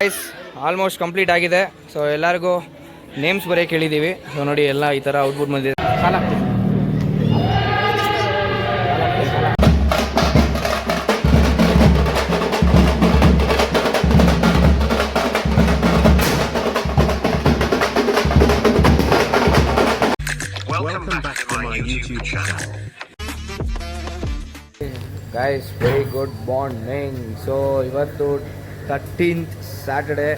Guys almost complete ಆಗಿದೆ. So ಎಲ್ಲರಿಗೂ names ಬರೆಯಕ್ಕೆ ಹೇಳಿದ್ದೀವಿ ಸೊ ನೋಡಿ, ಎಲ್ಲ ಈ ಥರ ಔಟ್ಪುಟ್ ಬಂದಿದೆ. ಸಾಲ ಗುಡ್ ಮಾರ್ನಿಂಗ್ ಸೊ ಇವತ್ತು ತರ್ಟೀನ್ತ್ ಸ್ಯಾಟರ್ಡೆ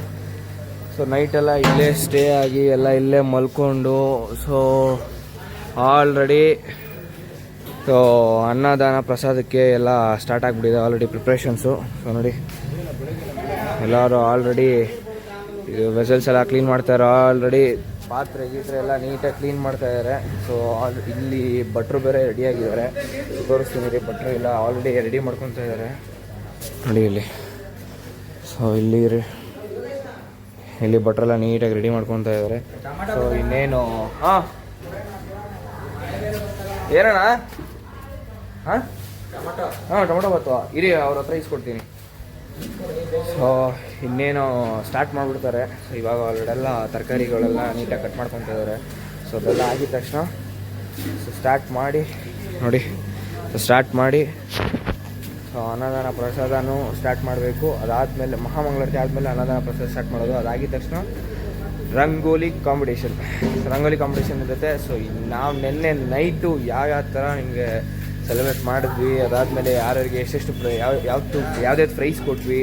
ಸೊ ನೈಟೆಲ್ಲ ಇಲ್ಲೇ ಸ್ಟೇ ಆಗಿ ಎಲ್ಲ ಇಲ್ಲೇ ಮಲ್ಕೊಂಡು ಸೊ ಆಲ್ರೆಡಿ ಸೊ ಅನ್ನದಾನ ಪ್ರಸಾದಕ್ಕೆ ಎಲ್ಲ ಸ್ಟಾರ್ಟ್ ಆಗಿಬಿಟ್ಟಿದೆ ಆಲ್ರೆಡಿ ಪ್ರಿಪ್ರೇಷನ್ಸು ಸೊ ನೋಡಿ, ಎಲ್ಲರೂ ಆಲ್ರೆಡಿ ವೆಸಲ್ಸ್ ಎಲ್ಲ ಕ್ಲೀನ್ ಮಾಡ್ತಾರೆ ಆಲ್ರೆಡಿ ಪಾತ್ರೆ ಗೀತ್ರೆ ಎಲ್ಲ ನೀಟಾಗಿ ಕ್ಲೀನ್ ಮಾಡ್ತಾ ಇದ್ದಾರೆ ಸೊ ಇಲ್ಲಿ ಭಟ್ರು ಬೇರೆ ರೆಡಿ ಆಗಿದ್ದಾರೆ. ತೋರಿಸ್ತೀನಿ ರೀ, ಭಟ್ರು ಎಲ್ಲ ಆಲ್ರೆಡಿ ರೆಡಿ ಮಾಡ್ಕೊತಾ ಇದ್ದಾರೆ ನೋಡಿ ಇಲ್ಲಿ. ಸೊ ಇಲ್ಲಿ ಇಲ್ಲಿ ಭಟ್ರೆಲ್ಲ ನೀಟಾಗಿ ರೆಡಿ ಮಾಡ್ಕೊತಾ ಇದ್ದಾರೆ ಸೊ ಇನ್ನೇನು, ಹಾಂ. ಏನಣ್ಣ? ಹಾಂ? ಹಾಂ, ಟೊಮೊಟೊ ಬತ್ತು ಇರಿ, ಅವ್ರ ಹತ್ರ ಇಸ್ಕೊಡ್ತೀನಿ ಸೊ ಇನ್ನೇನು ಸ್ಟಾರ್ಟ್ ಮಾಡಿಬಿಡ್ತಾರೆ. ಸೊ ಇವಾಗ ಆಲ್ರೆಡೆಲ್ಲ ತರಕಾರಿಗಳೆಲ್ಲ ನೀಟಾಗಿ ಕಟ್ ಮಾಡ್ಕೊತಿದ್ದಾರೆ ಸೊ ಅದೆಲ್ಲ ಆಗಿದ ತಕ್ಷಣ ಸೊ ಸ್ಟಾರ್ಟ್ ಮಾಡಿ, ನೋಡಿ ಸೊ ಸ್ಟಾರ್ಟ್ ಮಾಡಿ ಸೊ ಅನ್ನದಾನ ಪ್ರಸಾದನೂ ಸ್ಟಾರ್ಟ್ ಮಾಡಬೇಕು. ಅದಾದಮೇಲೆ, ಮಹಾಮಂಗಳಾರತಿ ಆದಮೇಲೆ ಅನ್ನದಾನ ಪ್ರಸಾದ ಸ್ಟಾರ್ಟ್ ಮಾಡೋದು. ಅದಾಗಿದ ತಕ್ಷಣ, ರಂಗೋಲಿ ಕಾಂಪಿಟೇಷನ್ ರಂಗೋಲಿ ಕಾಂಪಿಟೇಷನ್ ಇರುತ್ತೆ. ಸೊ ನಾವು ನಿನ್ನೆ ನೈಟು ಯಾವ ಯಾವ ಥರ ನಿಮಗೆ ಸೆಲೆಬ್ರೇಟ್ ಮಾಡಿದ್ವಿ. ಅದಾದಮೇಲೆ ಯಾರ್ಯಾರಿಗೆ ಎಷ್ಟೆಷ್ಟು ಪ್ರೈ ಯಾವ ಯಾವ್ದು ಯಾವ್ದಾವ್ದು ಪ್ರೈಸ್ ಕೊಟ್ವಿ.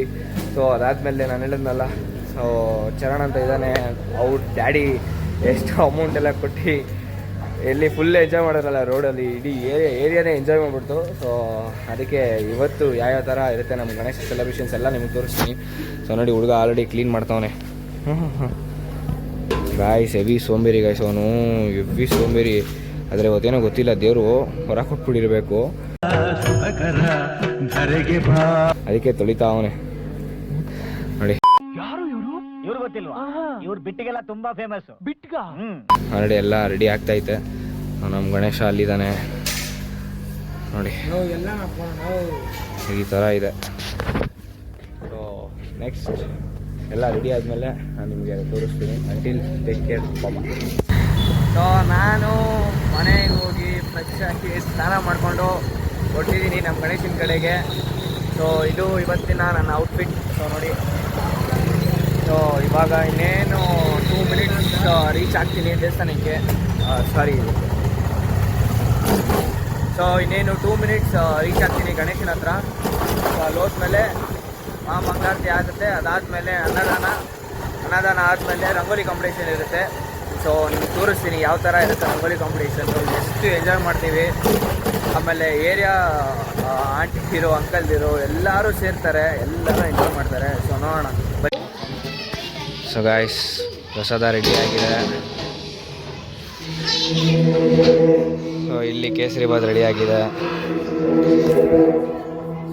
ಸೊ ಅದಾದಮೇಲೆ ನಾನು ಹೇಳಿದ್ನಲ್ಲ ಸೊ ಚರಣ್ ಅಂತ ಇದ್ದಾನೆ. ಅವ್ರ ಡ್ಯಾಡಿ ಎಷ್ಟು ಅಮೌಂಟ್ ಎಲ್ಲ ಕೊಟ್ಟು ಎಲ್ಲಿ ಫುಲ್ ಎಂಜಾಯ್ ಮಾಡೋರಲ್ಲ ರೋಡಲ್ಲಿ ಇಡೀ ಏರಿಯಾ ಏರಿಯಾನೇ ಎಂಜಾಯ್ ಮಾಡಿಬಿಡ್ತು. ಸೊ ಅದಕ್ಕೆ ಇವತ್ತು ಯಾವ್ಯಾವ ಥರ ಇರುತ್ತೆ ನಮ್ಮ ಗಣೇಶ ಸೆಲೆಬ್ರೇಷನ್ಸ್ ಎಲ್ಲ ನಿಮಗೆ ತೋರಿಸ್ತೀನಿ. ಸೊ ನೋಡಿ ಹುಡುಗ ಆಲ್ರೆಡಿ ಕ್ಲೀನ್ ಮಾಡ್ತಾವನೆ. ಹ್ಞೂ ಹ್ಞೂ ಹ್ಞೂ ಗಾಯ್ಸ್ ಎವಿ ಸೋಂಬೇರಿ ಗಾಯ್ಸ್ ಅವನು. ಎವಿ ಸೋಂಬೇರಿ. ಆದರೆ ಇವತ್ತೇನೋ ಗೊತ್ತಿಲ್ಲ ದೇವರು ಹೊರ ಕೊಟ್ಬಿಟ್ಟಿರಬೇಕು. ಅದಕ್ಕೆ ತೊಳಿತಾ ಅವನೇ. ನೋಡಿ. ಇವ್ರು? ಗೊತ್ತಿಲ್ವಾ? ಇವ್ರ ಬಿಟ್ಟಿಗೆಲ್ಲ ತುಂಬಾ ಫೇಮಸ್ ಆಲ್ರೆಡಿ ಎಲ್ಲ ರೆಡಿ ಆಗ್ತಾ ಐತೆ. ನಮ್ಮ ಗಣೇಶ ಅಲ್ಲಿದ್ದಾನೆ ನೋಡಿ. ಈ ಥರ ಇದೆ. ಸೊ ನೆಕ್ಸ್ಟ್ ಎಲ್ಲ ರೆಡಿ ಆದಮೇಲೆ ನಾನು ನಿಮಗೆ ತೋರಿಸ್ತೀನಿ. ಅಂಟಿಲ್ ಟೇಕ್ ಕೇರ್ ಪಾಪ ಸೊ ನಾನು ಮನೆಗೆ ಹೋಗಿ ಫ್ರೆಶ್ ಆಗಿ ಸ್ನಾನ ಮಾಡಿಕೊಂಡು ಕೊಟ್ಟಿದ್ದೀನಿ ನಮ್ಮ ಗಣೇಶನ ಕಡೆಗೆ. ಸೊ ಇದು ಇವತ್ತಿನ ನನ್ನ ಔಟ್ಫಿಟ್ ಸೊ ನೋಡಿ. ಸೊ ಇವಾಗ ಇನ್ನೇನು ಟೂ ಮಿನಿಟ್ಸ್ ರೀಚ್ ಆಗ್ತೀನಿ ದೇವಸ್ಥಾನಕ್ಕೆ. ಸಾರಿ ಸೊ ಇನ್ನೇನು ಟೂ ಮಿನಿಟ್ಸ್ ರೀಚ್ ಆಗ್ತೀನಿ ಗಣೇಶನ ಹತ್ರ. ಸೊ ಅಲ್ಲಿ ಹೋದ್ಮೇಲೆ ಆ ಮಂಗಳಾರತಿ ಆಗುತ್ತೆ. ಅದಾದಮೇಲೆ ಅನ್ನದಾನ. ಅನ್ನದಾನ ಆದಮೇಲೆ ರಂಗೋಲಿ ಕಾಂಪಿಟೇಷನ್ ಇರುತ್ತೆ. ಸೊ ನಿಮ್ಗೆ ತೋರಿಸ್ತೀನಿ ಯಾವ ಥರ ಇರುತ್ತೆ ರಂಗೋಲಿ ಕಾಂಪಿಟೇಷನ್ ಎಷ್ಟು ಎಂಜಾಯ್ ಮಾಡ್ತೀವಿ. ಆಮೇಲೆ ಏರಿಯಾ ಆಂಟಿದಿರು ಅಂಕಲ್ದಿರು ಎಲ್ಲರೂ ಸೇರ್ತಾರೆ. ಎಲ್ಲರೂ ಎಂಜಾಯ್ ಮಾಡ್ತಾರೆ. ಸೊ ನೋಡೋಣ. ಸೊ ಗಾಯ್ಸ್ ಪ್ರಸಾದ ರೆಡಿ ಆಗಿದೆ. ಸೊ ಇಲ್ಲಿ ಕೇಸರಿ ಬಾತ್ ರೆಡಿ ಆಗಿದೆ.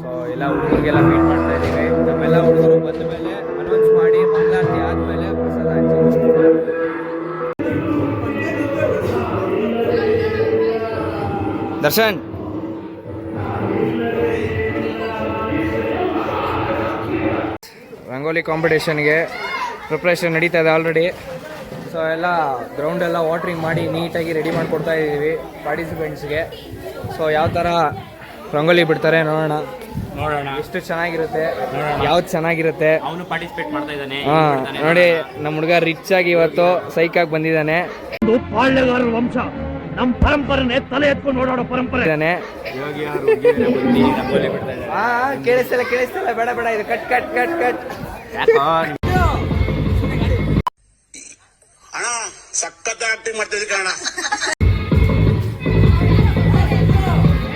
ಸೊ ಎಲ್ಲ ಹುಡುಗರಿಗೆಲ್ಲ ಮೀಟ್ ಮಾಡ್ತಾ ದರ್ಶನ್. ರಂಗೋಲಿ ಕಾಂಪಿಟೇಷನ್ಗೆ ಪ್ರಿಪ್ರೇಷನ್ ನಡೀತಾ ಇದೆ ಆಲ್ರೆಡಿ ಸೊ ಎಲ್ಲ ಗ್ರೌಂಡ್ ಎಲ್ಲ ವಾಟ್ರಿಂಗ್ ಮಾಡಿ ನೀಟಾಗಿ ರೆಡಿ ಮಾಡಿಕೊಡ್ತಾ ಇದ್ದೀವಿ ಪಾರ್ಟಿಸಿಪೆಂಟ್ಸ್ಗೆ ಸೊ ಯಾವ ಥರ ರಂಗೋಲಿ ಬಿಡ್ತಾರೆ ನೋಡೋಣ. ನೋಡೋಣ. ಎಷ್ಟು ಚೆನ್ನಾಗಿರುತ್ತೆ ಯಾವ್ದು ಚೆನ್ನಾಗಿರುತ್ತೆ. ಅವನು ಪಾರ್ಟಿಸಿಪೇಟ್ ಮಾಡ್ತಾ ಇದ್ದಾನೆ ಹಾಂ ನೋಡಿ ನಮ್ಮ ಹುಡುಗ ರಿಚ್ ಆಗಿ ಇವತ್ತು ಸೈಕಾಗಿ ಬಂದಿದ್ದಾನೆ. ಪಾಳ್ಯಗಾರರ ವಂಶ. ನಮ್ ಪರಂಪರೆನೆ ತಲೆ ಎತ್ಕೊಂಡು ಓಡಾಡೋ ಪರಂಪರೆ. ಕೇಳಿಸಲ್ಲ ಕೇಳಿಸಲ್ಲ ಕೇಳಿಸ್ತಲ್ಲ ಕೇಳಿಸ್ತಲ್ಲ ಬೇಡ ಬೇಡ ಇದು ಕಟ್ ಕಟ್ ಕಟ್ ಕಟ್ ಅಣ್ಣ ಸಖತ್ ಆಕ್ಟಿಂಗ್ ಮಾಡ್ತಿದ್ದೆ ಕಣ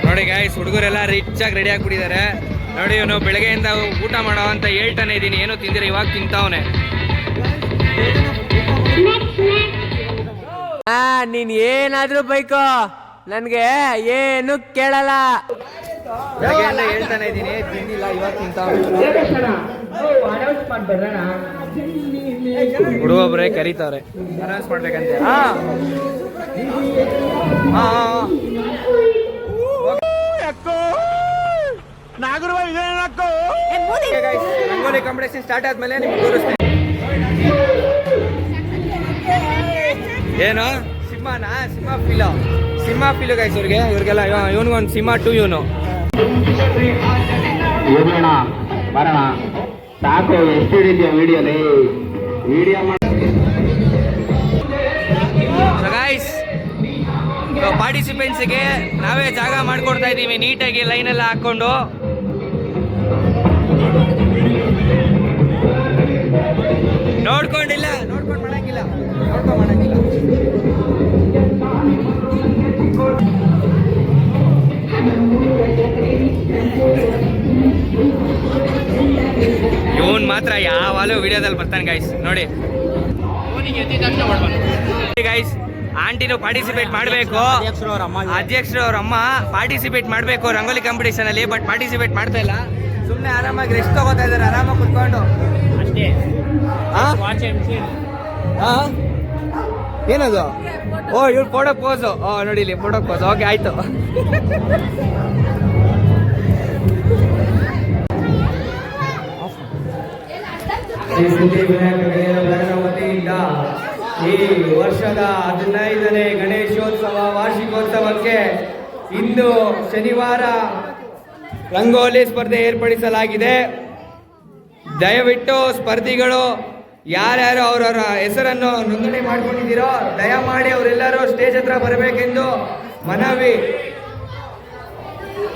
ನೋಡಿ ಗಾಯ್ಸ್ ಹುಡುಗರೆಲ್ಲ ರಿಚ್ ಆಗಿ ರೆಡಿ ಆಗ್ಬಿಟ್ಟಿದ್ದಾರೆ. ನೋಡಿ ಇವನು ಬೆಳಗ್ಗೆಯಿಂದ ಊಟ ಮಾಡೋ ಅಂತ ಹೇಳ್ತಾನೆ ಇದ್ದೀನಿ. ಏನು ತಿಂದಿರ ಇವಾಗ ತಿಂತಾವನೆ. ಆ ನೀನ್ ಏನಾದ್ರೂ ಬೈಕೋ. ನನ್ಗೆ ಏನು ಕೇಳಲ್ಲ. ಬೆಳಗ್ಗೆಯಿಂದ ಹೇಳ್ತಾನೆ ಇದ್ದೀನಿ ತಿಂದಿಲ್ಲ ಇವತ್ತಿಂತ ಹುಡುಗೊಬ್ರೆ ಕರೀತಾವ್ರೆ. ಅನೌನ್ಸ್ ಮಾಡ್ಬೇಕಂತೆ. ಹಾ ಹಾ ರಂಗೋಲಿ ಕಾಂಪಿಟೇಷನ್ ಸ್ಟಾರ್ಟ್ ಆದ್ಮೇಲೆ ನಿಮ್ಗೆ ತೋರಿಸ್ತೀನಿ. ಏನು? ಸಿಂಹನಾ? ಸಿಂಹ ಫಿಲೋ ಸಿಂಹ ಫಿಲೋ ಗೈಸ್ ಇವ್ರಿಗೆ. ಇವ್ರಿಗೆಲ್ಲ ಇವನಿಗೊಂದು ಸಿಂಹ ಟು ಇವನು. ಬರೋಣ. ಸಾಕು ಎಷ್ಟು ಹಿಡಿದ್ಯಾ ವಿಡಿಯೋಲಿ ವಿಡಿಯೋ ಸೊ ಗೈಸ್ ಪಾರ್ಟಿಸಿಪೆಂಟ್ಸ್ಗೆ ನಾವೇ ಜಾಗ ಮಾಡ್ಕೊಡ್ತಾ ಇದ್ದೀವಿ ನೀಟಾಗಿ ಲೈನೆಲ್ಲ ಹಾಕ್ಕೊಂಡು. ನೋಡ್ಕೊಂಡಿಲ್ಲ? ನೋಡ್ಕೊಂಡು ಮಾಡಂಗಿಲ್ಲ. ನೋಡ್ಕೊಂಡು ಮಾಡಂಗಿಲ್ಲ. ಮಾತ್ರ ಯಾವಾಗಲೂ ವಿಡಿಯೋದಲ್ಲಿ ಬರ್ತಾನೆ ಗೈಸ್ ನೋಡಿ. ಗೈಸ್ ಆಂಟಿನೂ ಪಾರ್ಟಿಸಿಪೇಟ್ ಮಾಡಬೇಕು. ಅಧ್ಯಕ್ಷರು ಅವ್ರ ಅಮ್ಮ ಪಾರ್ಟಿಸಿಪೇಟ್ ಮಾಡಬೇಕು ರಂಗೋಲಿ ಕಾಂಪಿಟೇಷನ್ ಅಲ್ಲಿ ಬಟ್ ಪಾರ್ಟಿಸಿಪೇಟ್ ಮಾಡ್ತಾ ಇಲ್ಲ. ಸುಮ್ಮನೆ ಆರಾಮಾಗಿ ರೆಸ್ಟ್ ತಗೋತಾ ಇದಾರೆ ಆರಾಮಾಗಿ ಕುತ್ಕೊಂಡು. ಅಷ್ಟೇ? ಏನದು? ಓ ಇವ್ರು ಫೋಟೋ ಪೋಸು ಓ ನೋಡಿ ಇಲ್ಲಿ ಫೋಟೋ ಪೋಸು ಓಕೆ ಆಯ್ತು. ಶ್ರೀ ಗಣೇಶ ವತಿಯಿಂದ ಈ ವರ್ಷದ ಹದಿನೈದನೇ ಗಣೇಶೋತ್ಸವ ವಾರ್ಷಿಕೋತ್ಸವಕ್ಕೆ ಇಂದು ಶನಿವಾರ ರಂಗೋಲಿ ಸ್ಪರ್ಧೆ ಏರ್ಪಡಿಸಲಾಗಿದೆ. ದಯವಿಟ್ಟು ಸ್ಪರ್ಧಿಗಳು ಯಾರ್ಯಾರು ಅವರವರ ಹೆಸರನ್ನು ನೋಂದಣಿ ಮಾಡ್ಕೊಂಡಿದ್ದೀರೋ, ದಯಮಾಡಿ ಅವರೆಲ್ಲರೂ ಸ್ಟೇಜ್ ಹತ್ರ ಬರಬೇಕೆಂದು ಮನವಿ.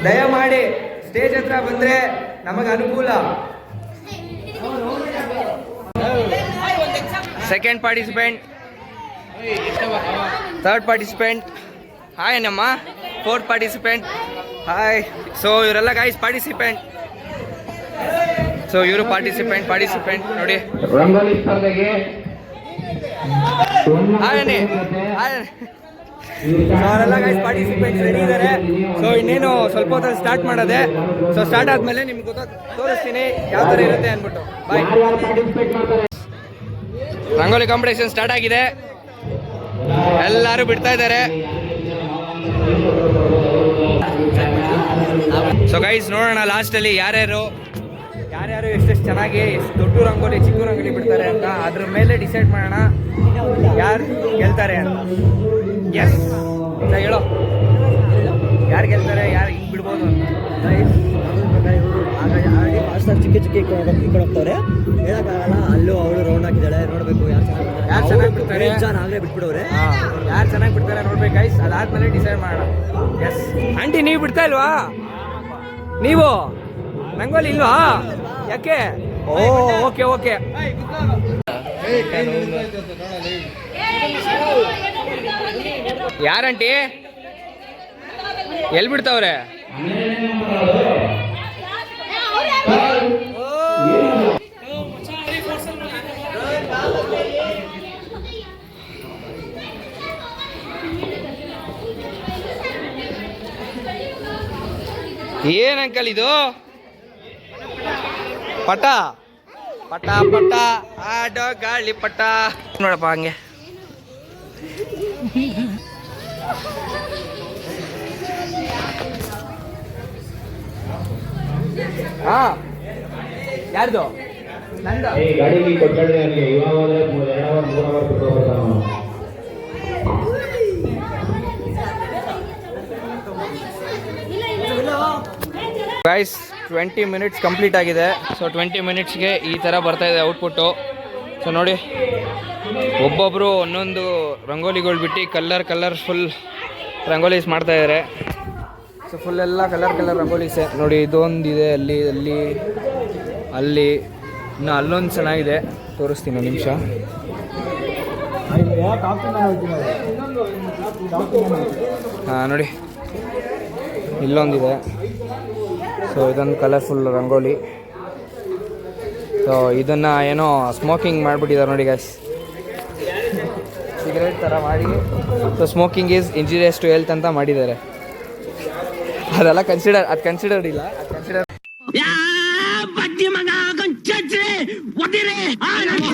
ದಯಮಾಡಿ ಸ್ಟೇಜ್ ಹತ್ರ ಬಂದರೆ ನಮಗೆ ಅನುಕೂಲ second participant third participant hi ನಮ್ಮ ಫೋರ್ತ್ ಪಾರ್ಟಿಸಿಪೆಂಟ್ ಹಾಯ್ ಸೊ ಇವರೆಲ್ಲ ಗಾಯ್ಸ್ ಪಾರ್ಟಿಸಿಪೆಂಟ್ ಸೊ ಇವರು ಪಾರ್ಟಿಸಿಪೆಂಟ್ ಪಾರ್ಟಿಸಿಪೆಂಟ್ ನೋಡಿ. ಹಾಯ್. ಹಾಯ್ ಅವರೆಲ್ಲ ಗೈಸ್ ಪಾರ್ಟಿಸಿಪೇಟ್ ರೆಡಿ ಇದ್ದಾರೆ ಸೊ ಇನ್ನೇನು ಸ್ವಲ್ಪ ಹೊತ್ತಲ್ಲಿ ಸ್ಟಾರ್ಟ್ ಮಾಡೋದೆ. ಸೊ ಸ್ಟಾರ್ಟ್ ಆದ್ಮೇಲೆ ನಿಮ್ಗೆ ಗೊತ್ತಾಗ ತೋರಿಸ್ತೀನಿ ಯಾವ ಥರ ಇರುತ್ತೆ ಅಂದ್ಬಿಟ್ಟು. ಬಾಯ್ ರಂಗೋಲಿ ಕಾಂಪಿಟೇಷನ್ ಸ್ಟಾರ್ಟ್ ಆಗಿದೆ. ಎಲ್ಲರೂ ಬಿಡ್ತಾ ಇದ್ದಾರೆ ಸೊ ಗೈಸ್ ನೋಡೋಣ ಲಾಸ್ಟಲ್ಲಿ ಯಾರ್ಯಾರು ಯಾರ್ಯಾರು ಎಷ್ಟೆಷ್ಟು ಚೆನ್ನಾಗಿ, ಎಷ್ಟು ದೊಡ್ಡ ರಂಗೋಲಿ, ಚಿಕ್ಕ ರಂಗೋಲಿ ಬಿಡ್ತಾರೆ ಅಂತ ಅದ್ರ ಮೇಲೆ ಡಿಸೈಡ್ ಮಾಡೋಣ. ಯಾರು ಗೆಲ್ತಾರೆ ಅಂತ. ಎಸ್ ಹೇಳೋ. ಯಾರು ಗೆಲ್ತಾರೆ, ಯಾರು ಹಿಂಗೆ ಬಿಡ್ಬೋದು ಅಂತ. ಚಿಕ್ಕ ಚಿಕ್ಕ ಇಟ್ಕೊಂಡು ಹೋಗ್ತವ್ರೆ ಹೇಳಕ್ಕಾಗಲ್ಲ ಅಲ್ಲೂ ಅವಳು ರೌಂಡ್ ಹಾಕಿದ್ದಾಳೆ ನೋಡಬೇಕು ಯಾರು ಯಾರು ಚೆನ್ನಾಗಿ ಬಿಡ್ತಾರೆ? ಜಾನ್ ಆಗ್ಲೇ ಬಿಟ್ಬಿಡವ್ರೆ ಯಾರು ಚೆನ್ನಾಗಿ ಬಿಡ್ತಾರೆ ನೋಡ್ಬೇಕು ಗೈಸ್ ಅದಾದ್ಮೇಲೆ ಡಿಸೈಡ್ ಮಾಡೋಣ. ಎಸ್ ಆಂಟಿ, ನೀವು ಬಿಡ್ತಾ ಇಲ್ವಾ? ನೀವು? ರಂಗೋಲಿ ಇಲ್ವಾ? ಯಾಕೆ? ಓ, ಓಕೆ ಓಕೆ. ಯಾರಂಟಿ? ಎಲ್ಲಿ ಬಿಡ್ತಾವ್ರೆ? ಏನ್ ಅಂಕಲ್ ಇದು? ಪಟ? ಪಟ ಪಟ ಆಡೋ ಗಾಳಿ ಪಟ. ನೋಡಪ್ಪ ಹಂಗೆ. ಹಾ. ಯಾರ್ದು? ನಂದ. ಈ ಗಾಡಿಗೆ ಕೊಟ್ಟಳೆ ಅಲ್ಲಿ ಇವಾಗ ಹೋದ್ರೆ ಮೂರ್- ಎರಡು ಅವರ್ ಮೂರ್ ಅವರ್ ಬಿಟ್ಟು ಹೋಗ್ತಾನೆ ಅವನು. ಗೈಸ್ ಟ್ವೆಂಟಿ ಮಿನಿಟ್ಸ್ ಕಂಪ್ಲೀಟ್ ಆಗಿದೆ. ಸೊ ಟ್ವೆಂಟಿ ಮಿನಿಟ್ಸ್ಗೆ ಈ ಥರ ಬರ್ತಾ ಇದೆ ಔಟ್ಪುಟ್ಟು ಸೊ ನೋಡಿ. ಒಬ್ಬೊಬ್ಬರು ಒಂದೊಂದು ರಂಗೋಲಿಗಳು ಬಿಟ್ಟು ಕಲರ್ ಕಲರ್ಫುಲ್ ರಂಗೋಲೀಸ್ ಮಾಡ್ತಾ ಇದ್ದಾರೆ ಸೊ ಫುಲ್ ಎಲ್ಲ ಕಲರ್ ಕಲರ್ ರಂಗೋಲೀಸೆ. ನೋಡಿ, ಇದೊಂದಿದೆ, ಅಲ್ಲಿ ಅಲ್ಲಿ ಅಲ್ಲಿ. ಇನ್ನು ಅಲ್ಲೊಂದು ಚೆನ್ನಾಗಿದೆ. ತೋರಿಸ್ತೀನಿ ನಿಮಿಷ. ಹಾಂ, ನೋಡಿ. ಇಲ್ಲೊಂದಿದೆ. ಸೊ ಇದೊಂದು ಕಲರ್ಫುಲ್ ರಂಗೋಲಿ. ಸೊ ಇದನ್ನು ಏನೋ ಸ್ಮೋಕಿಂಗ್ ಮಾಡಿಬಿಟ್ಟಿದ್ದಾರೆ ನೋಡಿ ಗೈಸ್ ಸಿಗರೇಟ್ ಥರ ಮಾಡಿ. So smoking is injurious to health ಅಂತ ಮಾಡಿದ್ದಾರೆ. ಅದೆಲ್ಲ ಕನ್ಸಿಡರ್ ಅದು ಕನ್ಸಿಡರ್ಡ್ ಇಲ್ಲ. ಅದು ಕನ್ಸಿಡರ್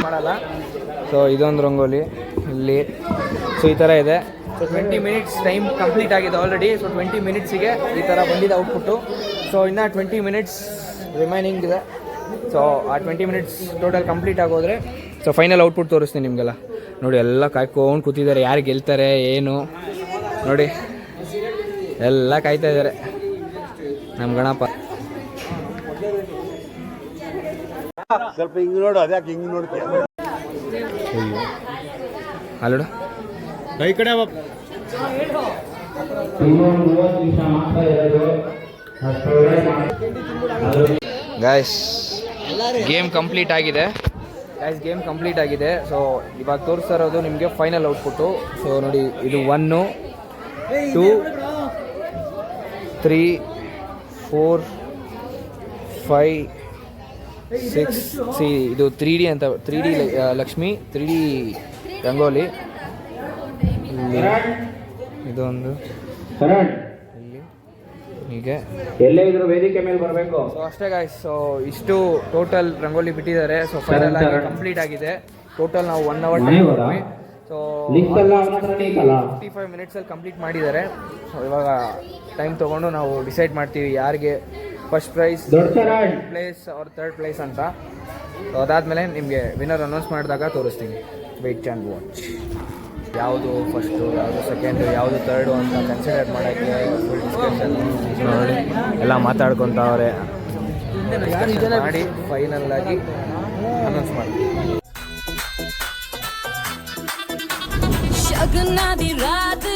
ಮಾಡಲ್ಲ. ಸೊ ಇದೊಂದು ರಂಗೋಲಿ. ಇಲ್ಲಿ. ಸೊ ಈ ಥರ ಇದೆ. So twenty minutes time complete ಆಗಿದೆ ಆಲ್ರೆಡಿ ಸೊ ಟ್ವೆಂಟಿ ಮಿನಿಟ್ಸಿಗೆ ಈ ಥರ ಬಂದಿದೆ ಔಟ್ಪುಟ್ಟು ಸೊ ಇನ್ನು ಟ್ವೆಂಟಿ ಮಿನಿಟ್ಸ್ ರಿಮೈನಿಂಗ್ ಇದೆ. ಸೊ ಆ ಟ್ವೆಂಟಿ ಮಿನಿಟ್ಸ್ ಟೋಟಲ್ ಕಂಪ್ಲೀಟ್ ಆಗೋದ್ರೆ. ಸೊ ಫೈನಲ್ ಔಟ್ಪುಟ್ ತೋರಿಸ್ತೀನಿ ನಿಮಗೆಲ್ಲ. ನೋಡಿ ಎಲ್ಲ ಕಾಯ್ಕೊಂಡು ಕೂತಿದ್ದಾರೆ. ಯಾರು ಗೆಲ್ತಾರೆ ಏನು? ನೋಡಿ ಎಲ್ಲ ಕಾಯ್ತಾ ಇದ್ದಾರೆ. ನಮ್ಮ ಗಣಪ. ಸ್ವಲ್ಪ ಹಿಂಗೆ ನೋಡು ಅದ್ಯಾಕೆ ಹಿಂಗೆ ನೋಡ್ತೀಯ? ಅಲ್ಲೋಡ ಕೈ ಕಡೆ ಗಾಯ್ಸ್ ಗೇಮ್ ಕಂಪ್ಲೀಟ್ ಆಗಿದೆ. ಗಾಯ್ಸ್ ಗೇಮ್ ಕಂಪ್ಲೀಟ್ ಆಗಿದೆ. ಸೊ ಇವಾಗ ತೋರಿಸ್ತಾ ಇರೋದು ನಿಮಗೆ ಫೈನಲ್ ಔಟ್ಪುಟ್ಟು ಸೊ ನೋಡಿ ಇದು one two three four five six C ಇದು ತ್ರೀ ಡಿ ಅಂತ three D Lakshmi three D rangoli. ಇದೊಂದು. ಹೀಗೆ. ಎಲ್ಲೇ ಇದ್ರು ವೇದಿಕೆ ಮೇಲೆ ಬರಬೇಕು. ಸೊ ಅಷ್ಟೇ ಗಾಯ್ಸ್ ಸೊ ಇಷ್ಟು ಟೋಟಲ್ ರಂಗೋಲಿ ಬಿಟ್ಟಿದ್ದಾರೆ. ಸೊ ಫೈನಲ್ ಆಗಿ ಕಂಪ್ಲೀಟ್ ಆಗಿದೆ. ಟೋಟಲ್ ನಾವು ಒನ್ ಅವರ್ ಟೈಮ್ ಕೊಡ್ತೀವಿ ಸೊ ಫಿಫ್ಟಿ ಫೈವ್ ಮಿನಿಟ್ಸಲ್ಲಿ ಕಂಪ್ಲೀಟ್ ಮಾಡಿದ್ದಾರೆ. ಸೊ ಇವಾಗ ಟೈಮ್ ತಗೊಂಡು ನಾವು ಡಿಸೈಡ್ ಮಾಡ್ತೀವಿ ಯಾರಿಗೆ ಫಸ್ಟ್ ಪ್ರೈಸ್ ಪ್ಲೇಸ್ ಅವ್ರ ಥರ್ಡ್ ಪ್ಲೇಸ್ ಅಂತ. ಸೊ ಅದಾದಮೇಲೆ ನಿಮಗೆ ವಿನ್ನರ್ ಅನೌನ್ಸ್ ಮಾಡಿದಾಗ ತೋರಿಸ್ತೀನಿ. ವೆಯ್ಟ್ ಆ್ಯಂಡ್ ವಾಚ್ ಯಾವುದು ಫಸ್ಟು ಯಾವುದು ಸೆಕೆಂಡು ಯಾವುದು ತರ್ಡು ಅಂತ ಕನ್ಸಿಡರ್ ಮಾಡೋಕ್ಕೆ ಫುಲ್ ಡಿಸ್ಕಷನ್ ನೋಡಿ ಎಲ್ಲ ಮಾತಾಡ್ಕೊತಾವ್ರೆ. ಮಾಡಿ ಫೈನಲ್ ಆಗಿ ಅನೌನ್ಸ್ ಮಾಡ್ತೀವಿ. ರಾತ್ರಿ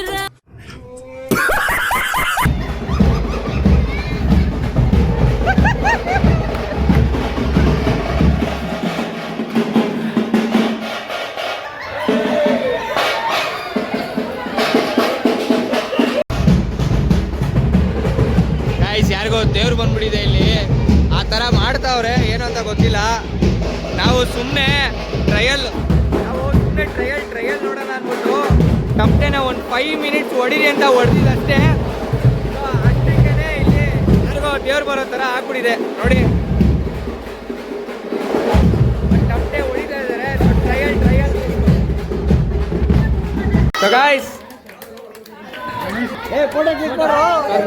ಆಗ್ಬಿಟ್ಟಿದೆ. ನೋಡಿ. ತಪ್ಪೆ ಹೊಡಿತಾ ಇದ್ದಾರೆ. Trial trial so guys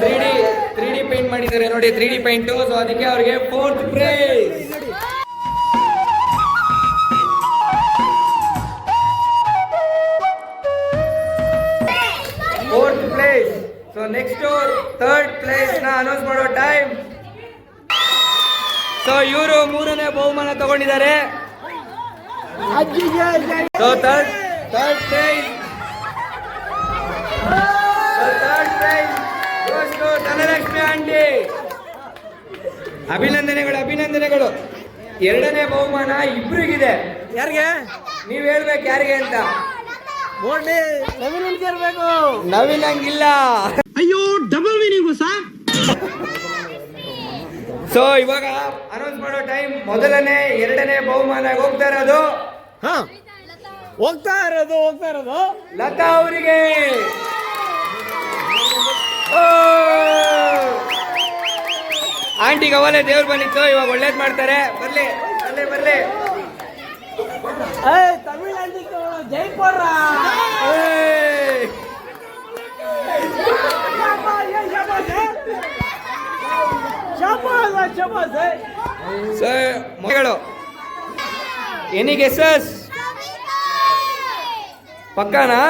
three D three D paint ಮಾಡಿದ್ದಾರೆ. ನೋಡಿ ತ್ರೀ ಡಿ ಪೇಂಟು ಸೊ ಅದಕ್ಕೆ ಅವ್ರಿಗೆ fourth prize fourth place so next third ಪ್ಲೇಸ್ನ announce ಮಾಡೋ ಟೈಮ್ ಸೊ ಇವರು ಮೂರನೇ ಬಹುಮಾನ ತಗೊಂಡಿದ್ದಾರೆ. So third third prize third Dhanalakshmi aunty. ಅಭಿನಂದನೆಗಳು ಅಭಿನಂದನೆಗಳು. ಎರಡನೇ ಬಹುಮಾನ ಇಬ್ರಿಗಿದೆ. ಯಾರಿಗೆ? ನೀವ್ ಹೇಳ್ಬೇಕು ಯಾರಿಗೆ ಅಂತ. ನೋಡಿ ನವೀನ್ ಇರ್ಬೇಕು. ನವೀನ್ ಹಂಗಿಲ್ಲ. ಅಯ್ಯೋ ಡಬಲ್ ಮೀನಿಂಗು ಸಾ ಸೊ ಇವಾಗ ಅನೌನ್ಸ್ ಮಾಡೋ ಟೈಮ್ ಮೊದಲನೇ ಎರಡನೇ ಬಹುಮಾನ ಹೋಗ್ತಾ ಇರೋದು ಹಾ ಹೋಗ್ತಾ ಇರೋದು ಹೋಗ್ತಾ ಇರೋದು ಲತಾ ಅವರಿಗೆ ಆಂಟಿಗೆ ಅವಲೇ ದೇವ್ರು ಬಂದಿತ್ತು ಇವಾಗ ಒಳ್ಳೇದ್ ಮಾಡ್ತಾರೆ ಬರ್ಲಿ ಬರ್ಲಿ ಬರ್ಲಿ ತಮಿಳ್ನಾಡು ಜೈಪುರ! ಸರ್ ಮಗಳು ಎನಿ ಗೆಸಸ್ ಪಕ್ಕನಾ?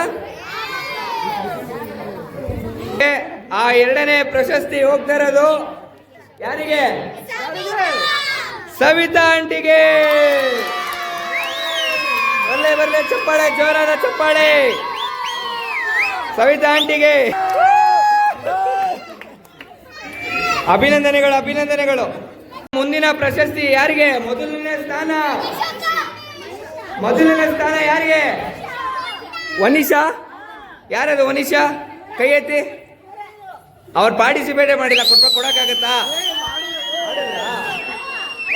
ಆ ಎರಡನೇ ಪ್ರಶಸ್ತಿ ಹೋಗ್ತಾ ಇರೋದು ಯಾರಿಗೆ? ಸವಿತಾ ಆಂಟಿಗೆ. ಬರ್ಲೆ ಬರ್ಲೆ, ಚಪ್ಪಾಳೆ, ಜೋರಾದ ಚಪ್ಪಾಳೆ. ಸವಿತಾ ಆಂಟಿಗೆ. ಅಭಿನಂದನೆಗಳು ಅಭಿನಂದನೆಗಳು. ಮುಂದಿನ ಪ್ರಶಸ್ತಿ ಯಾರಿಗೆ? ಮೊದಲನೇ ಸ್ಥಾನ. ಮೊದಲನೇ ಸ್ಥಾನ ಯಾರಿಗೆ? ವನಿಷಾ ಯಾರದು ವನಿಷಾ ಕೈ ಎತ್ತಿ. ಅವ್ರು ಪಾರ್ಟಿಸಿಪೇಟೇ ಮಾಡಿಲ್ಲ. ಕೊಟ್ಟ ಕೊಡಕ್ಕಾಗತ್ತಾ?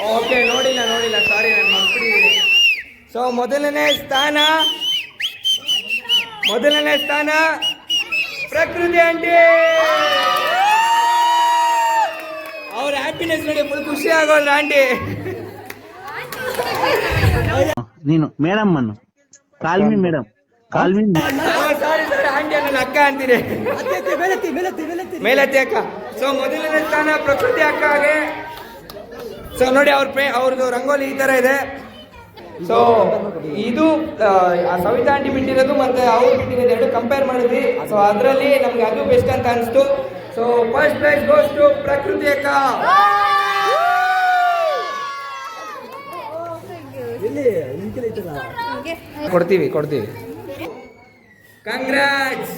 ಓಕೆ, ನೋಡಿಲ್ಲ ನೋಡಿಲ್ಲ. ಸಾರಿ ನಾನು ಸೊ ಮೊದಲನೇ ಸ್ಥಾನ. ಮೊದಲನೇ ಸ್ಥಾನ ಪ್ರಕೃತಿ ಅವ್ರ ಹ್ಯಾಪಿನೆಸ್ ನೋಡಿ ಫುಲ್ ಖುಷಿ ಆಗೋಲ್ಲ ಆಂಟಿ. ನೀನು ಮೇಡಮ್ ಅನ್ನು. ಕಾಲ್ಮಿ ಮೇಡಮ್ ಕಾಲ್ಮಿ ಆಂಟಿ ನನ್ನ ಅಕ್ಕ ಅಂತೀರಿ ಮೇಲೆತ್ತಿ ಅಕ್ಕ. ಸೊ ಮೊದಲನೇ ಸ್ಥಾನ ಪ್ರಕೃತಿ ಅಕ್ಕಗೆ ಸೊ ನೋಡಿ ಅವ್ರ ಪ್ರೇ ಅವ್ರದ್ದು ರಂಗೋಲಿ ಈ ತರ ಇದೆ. ಸೊ ಇದು ಸವಿತಾ ಆಂಟಿ ಬಿಟ್ಟಿರೋದು ಮತ್ತೆ ಅವ್ರು ಬಿಟ್ಟಿರೋದು ಎರಡು ಕಂಪೇರ್ ಮಾಡಿದ್ವಿ. ಸೊ ಅದರಲ್ಲಿ ನಮ್ಗೆ ಅದು ಬೆಸ್ಟ್ ಅಂತ ಅನಿಸ್ತು. So first prize goes to Prakruthi ಅಕ್ಕ ಕೊಡ್ತೀವಿ ಕೊಡ್ತೀವಿ. ಕಂಗ್ರಾಟ್ಸ್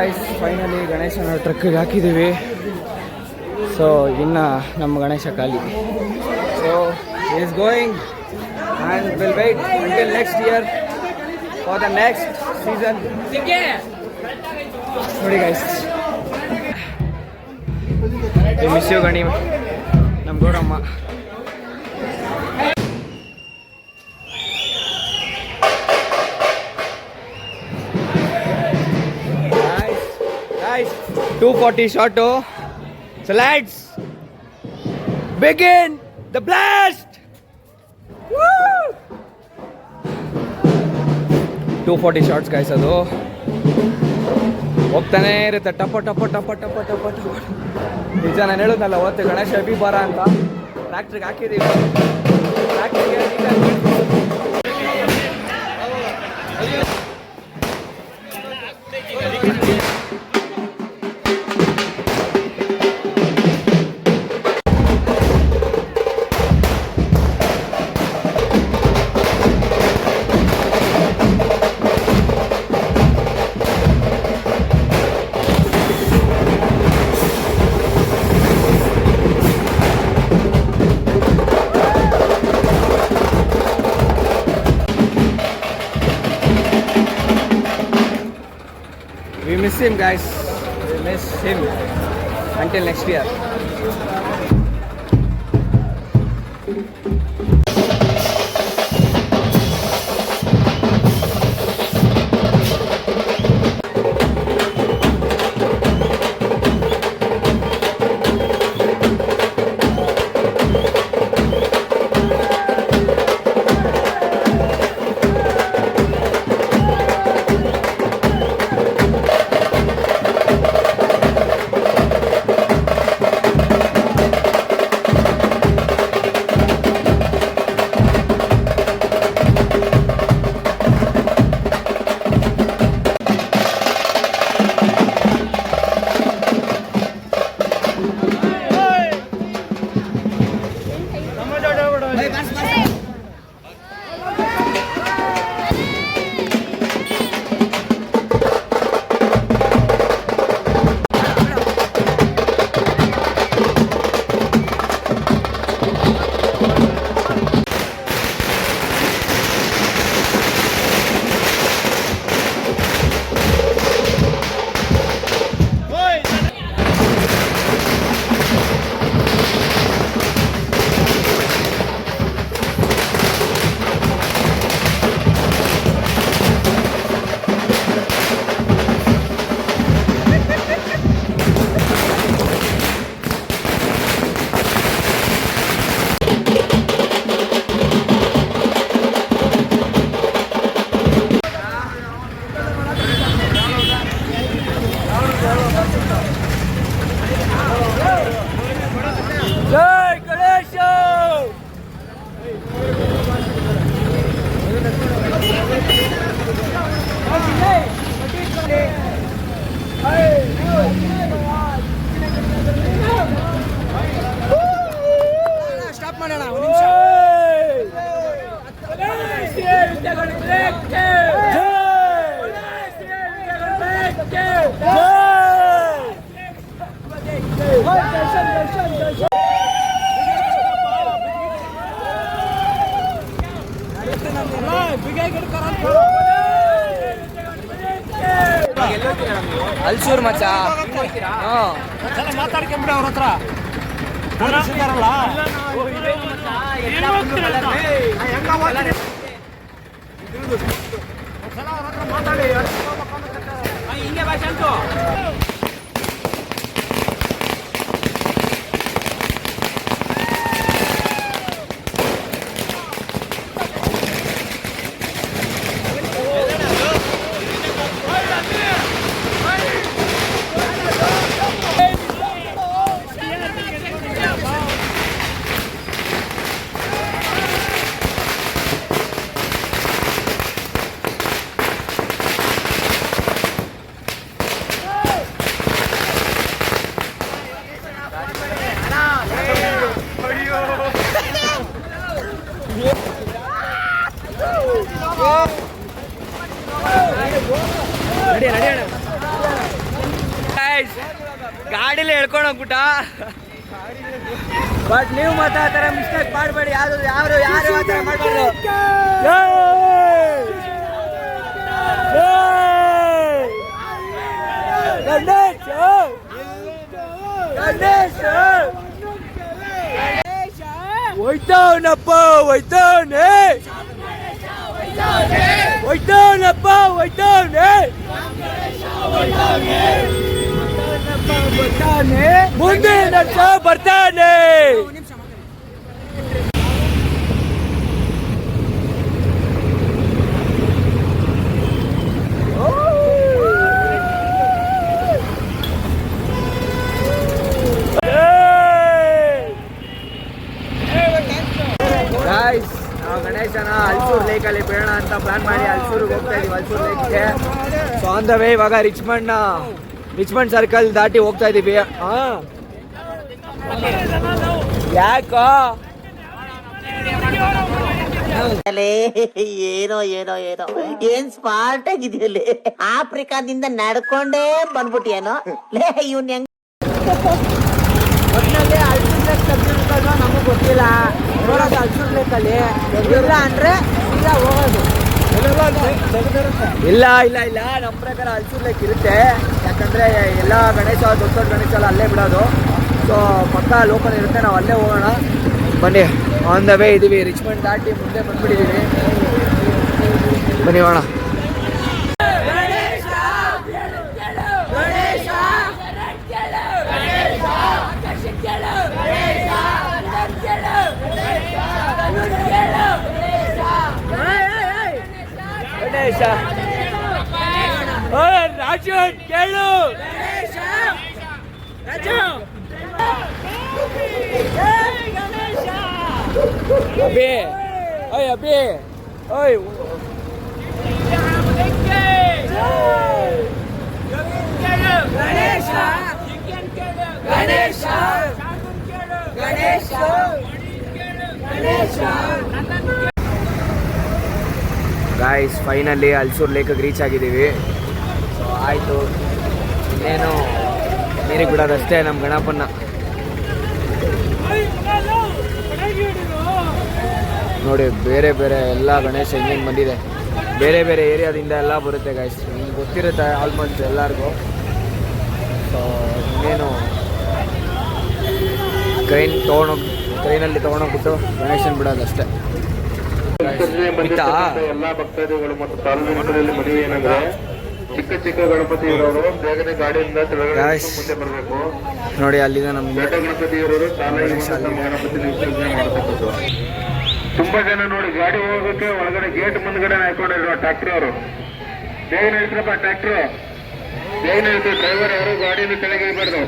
ಗಾಯ್ಸ್ ಫೈನಲಿ ಗಣೇಶನ ಟ್ರಕ್ಕಿಗೆ ಹಾಕಿದ್ದೀವಿ. ಸೊ ಇನ್ನು ನಮ್ಮ ಗಣೇಶ ಖಾಲಿ. So is going and will wait until next year for the next season ನೋಡಿ ಗೈಸ್ ಮಿಸ್ ಯು ಗಣಿ. ನಮ್ಮ Gowdamma. 240 forty shot So begin the blast two forty 240 shorts ಕಾಯಿಸೋದು ಹೋಗ್ತಾನೆ ಇರುತ್ತೆ. ಟಪ ಟಪ ಟಪ ಟಪ ಟಪ ಟಪ ನಿಜ ನಾನು ಹೇಳೋದಲ್ಲ ಅವತ್ತು ಗಣೇಶ ಅಭಿಬಾರ ಅಂತ. ಟ್ರ್ಯಾಕ್ಟ್ರಿಗೆ ಹಾಕಿದ್ದೀವಿ ಟ್ರ್ಯಾಕ್ಟ್ರಿಗೆ same guys. Miss him until next year. ಹೋಯ್ತವನಪ್ಪ ಹೋಯ್ತವನೆ ಹೋಯ್ತವನಪ್ಪ ಹೋಯ್ತವನೆ ಮುಂದೆ ನಡ್ಸ ಬರ್ತಾನೆ ಗಣೇಶನ ಹಲ್ಸೂರ್ ಲೇಕ್ ಅಲ್ಲಿ ಬಿಡೋಣ ಅಂತ ಪ್ಲಾನ್ ಮಾಡಿ ಹಲ್ಸೂರಿಗೆ ಹೋಗ್ತಾ ಇದೀವಿ ಹಲ್ಸೂರ್ ಲೇಕ್ಗೆ ಸೊ ಆನ್ ದ ವೇ ಇವಾಗ ರಿಚ್ಮಂಡ್ ರಿಚ್ಮಂಡ್ ಸರ್ಕಲ್ ದಾಟಿ ಹೋಗ್ತಾ ಇದೀವಿ ಹಾ ಯಾಕೋ? ಏನೋ ಏನೋ ಏನೋ. ಏನ್ ಸ್ಮಾರ್ಟ್ ಆಗಿದೆಯಲ್ಲಿ ಆಫ್ರಿಕಾದಿಂದ ನಡ್ಕೊಂಡೇ ಬಂದ್ಬಿಟ್ಟಿಯೇನೋ ಲೇ ಹೆಂಗ್ ಹೆಂಗ್ ನಮಗೆ ಗೊತ್ತಿಲ್ಲ. ನೋಡೋದು ಅಲ್ಸೂರ್ ಲೇಕಲ್ಲಿ ಇಲ್ಲ ಅಂದರೆ ಸೀದಾ ಹೋಗೋದು. ಇಲ್ಲ ಇಲ್ಲ ಇಲ್ಲ. ನಮ್ಮ ಪ್ರಕಾರ ಹಲ್ಸೂರ್ ಲೇಕ್ ಇರುತ್ತೆ. ಯಾಕಂದ್ರೆ ಎಲ್ಲ ಗಣೇಶ ದೊಡ್ಡ ದೊಡ್ಡ ಗಣೇಶ ಎಲ್ಲ ಅಲ್ಲೇ ಬಿಡೋದು. ಸೊ ಪಕ್ಕ ಲೋಕಲ್ ಇರುತ್ತೆ. ನಾವು ಅಲ್ಲೇ ಹೋಗೋಣ. ಬನ್ನಿ. ಆನ್ ದ ವೇ ಇದೀವಿ. ರಿಚ್ಮಂಡ್ ದಾಟಿ ಮುಂದೆ ಬಂದ್ಬಿಟ್ಟಿದ್ದೀವಿ ಬನ್ನಿ ಹೋಗೋಣ. ಗಣೇಶ ರಾಜು ಕೇಳು ಅಭಿ ಓಯ್ ಅಭಿ ಓಯ್ ಗಾಯ್ಸ್ ಫೈನಲಿ ಅಲ್ಸೂರ್ ಲೇಕಿಗೆ ರೀಚ್ ಆಗಿದ್ದೀವಿ. ಸೊ ಆಯಿತು. ಇನ್ನೇನು ನೀರಿಗೆ ಬಿಡೋದಷ್ಟೇ ನಮ್ಮ ಗಣಪನ್ನ. ನೋಡಿ, ಬೇರೆ ಬೇರೆ ಎಲ್ಲ ಗಣೇಶ ಹೆಂಗೇನು ಬಂದಿದೆ. ಬೇರೆ ಬೇರೆ ಏರಿಯಾದಿಂದ ಎಲ್ಲ ಬರುತ್ತೆ ಗಾಯ್ಸ್ ನಿಮ್ಗೆ ಗೊತ್ತಿರುತ್ತೆ ಆಲ್ಮೋಸ್ಟ್ ಎಲ್ಲರಿಗೂ. ಸೊ ಇನ್ನೇನು ಟ್ರೈನ್ ತೊಗೊಂಡೋಗಿ ಟ್ರೈನಲ್ಲಿ ತೊಗೊಂಡೋಗ್ಬಿಟ್ಟು ಗಣೇಶನ್ ಬಿಡೋದಷ್ಟೇ. ಎಲ್ಲಾ ಭಕ್ತಾದಿಗಳು ಮತ್ತು ಸಾರ್ವಜನಿಕರಲ್ಲಿ ಮನವಿ ಏನಂದ್ರೆ ಚಿಕ್ಕ ಚಿಕ್ಕ ಗಣಪತಿ ಇರೋರು ಬೇಗನೆ ಗಾಡಿಯಿಂದ Guys. ಮುಂದೆ ಬರಬೇಕು. ನೋಡಿ ಅಲ್ಲಿಂದ ನಮ್ಮ ದೊಡ್ಡ ಗಣಪತಿ ಇರೋರು ಗಣಪತಿ ಮಾಡತಕ್ಕದ್ದು ತುಂಬಾ ಜನ ನೋಡಿ ಗಾಡಿ ಹೋಗೋಕೆ ಒಳಗಡೆ ಗೇಟ್ ಮುಂದ್ಗಡೆ ಹಾಕೊಂಡಿರೋ ಟ್ರಾಕ್ಟರ್ ಅವರು. ಬೇಗನೆ ಇಳ್ತ್ರಪ್ಪ ಟ್ರ್ಯಾಕ್ಟ್ರಿ. ಬೇಗನೆ ಇಳ್ತು ಡ್ರೈವರ್ ಯಾರು ಗಾಡಿಯನ್ನು ಕೆಳಗೆ ಇರಬಾರ್ದು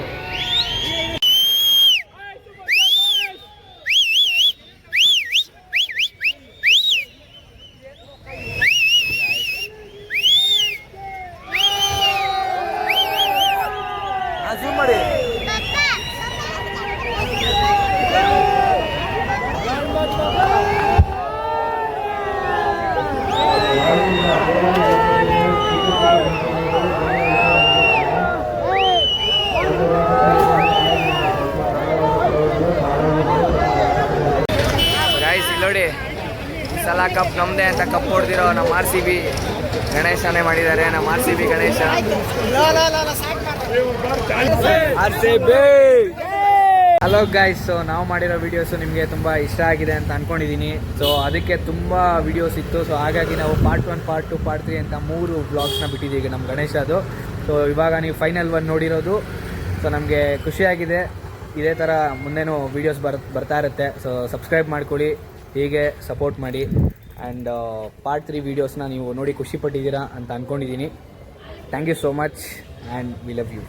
zoom ಮಾಡಿ ಗಾಯ್ಸ್ ಇಲ್ಲಿ ನೋಡಿ ಈ ಸಲ ಕಪ್ ನಮ್ದೇ ಅಂತ ಕಪ್ ಹೊಡೆದಿರೋ ನಮ್ಮ ಆರ್ ಸಿ ಬಿ ಗಣೇಶನೇ ಮಾಡಿದ್ದಾರೆ, ನಮ್ಮ R C B Ganesha. Hello guys so ನಾವು ಮಾಡಿರೋ ವೀಡಿಯೋಸು ನಿಮಗೆ ತುಂಬ ಇಷ್ಟ ಆಗಿದೆ ಅಂತ ಅಂದ್ಕೊಂಡಿದ್ದೀನಿ ಸೊ ಅದಕ್ಕೆ ತುಂಬ ವಿಡಿಯೋಸ್ ಇತ್ತು. ಸೊ ಹಾಗಾಗಿ ನಾವು part one part two part three ಅಂತ ಮೂರು ಬ್ಲಾಗ್ಸ್ನ ಬಿಟ್ಟಿದ್ದೀವಿ ನಮ್ಮ ಗಣೇಶದು ಸೊ ಇವಾಗ ನೀವು ಫೈನಲ್ ಒನ್ ನೋಡಿರೋದು. ಸೊ ನಮಗೆ ಖುಷಿಯಾಗಿದೆ. ಇದೇ ಥರ ಮುಂದೆನೂ ವೀಡಿಯೋಸ್ ಬರ್, ಬರ್ತಾ ಇರುತ್ತೆ. ಸೊ ಸಬ್ಸ್ಕ್ರೈಬ್ ಮಾಡ್ಕೊಳ್ಳಿ. ಹೀಗೆ ಸಪೋರ್ಟ್ ಮಾಡಿ. ಆ್ಯಂಡ್ ಪಾರ್ಟ್ ತ್ರೀ ವೀಡಿಯೋಸ್ನ ನೀವು ನೋಡಿ ಖುಷಿಪಟ್ಟಿದ್ದೀರಾ ಅಂತ ಅಂದ್ಕೊಂಡಿದ್ದೀನಿ thank you so much and we love you